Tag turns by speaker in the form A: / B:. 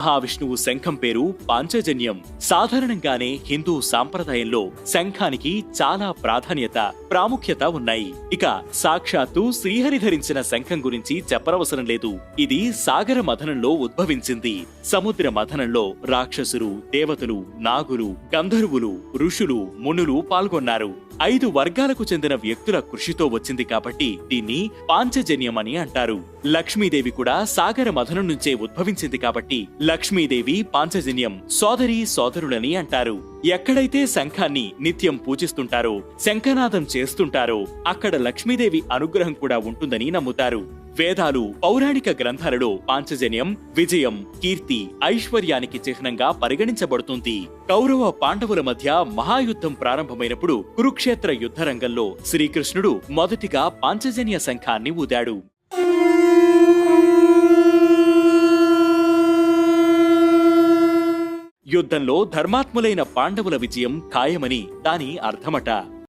A: మహావిష్ణువు శంఖం పేరు పాంచజన్యం. సాధారణంగానే హిందూ సాంప్రదాయంలో శంఖానికి చాలా ప్రాధాన్యత ప్రాముఖ్యత ఉన్నాయి. ఇక సాక్షాత్తు శ్రీహరి ధరించిన శంఖం గురించి చెప్పనవసరం లేదు. ఇది సాగర మథనంలో ఉద్భవించింది. సముద్ర మథనంలో రాక్షసులు దేవతలు నాగులు గంధర్వులు ఋషులు మునులు పాల్గొన్నారు. ఐదు వర్గాలకు చెందిన వ్యక్తుల కృషితో వచ్చింది కాబట్టి దీన్ని పాంచజన్యం అని అంటారు. లక్ష్మీదేవి కూడా సాగర మథనం నుంచే ఉద్భవించింది కాబట్టి లక్ష్మీదేవి పాంచజన్యం సోదరి సోదరులని అంటారు. ఎక్కడైతే శంఖాన్ని నిత్యం పూజిస్తుంటారో శంఖనాదం చేస్తుంటారో అక్కడ లక్ష్మీదేవి అనుగ్రహం కూడా ఉంటుందని నమ్ముతారు. వేదాలు పౌరాణిక గ్రంథాలలో పాంచజన్యం విజయం కీర్తి ఐశ్వర్యానికి చిహ్నంగా పరిగణించబడుతుంది. కౌరవ పాండవుల మధ్య మహాయుద్ధం ప్రారంభమైనప్పుడు కురుక్షేత్ర యుద్ధరంగంలో శ్రీకృష్ణుడు మొదటిగా పాంచజన్య శంఖాన్ని ఊదాడు. యుద్ధంలో ధర్మాత్ములైన పాండవుల విజయం ఖాయమని దాని అర్థమట.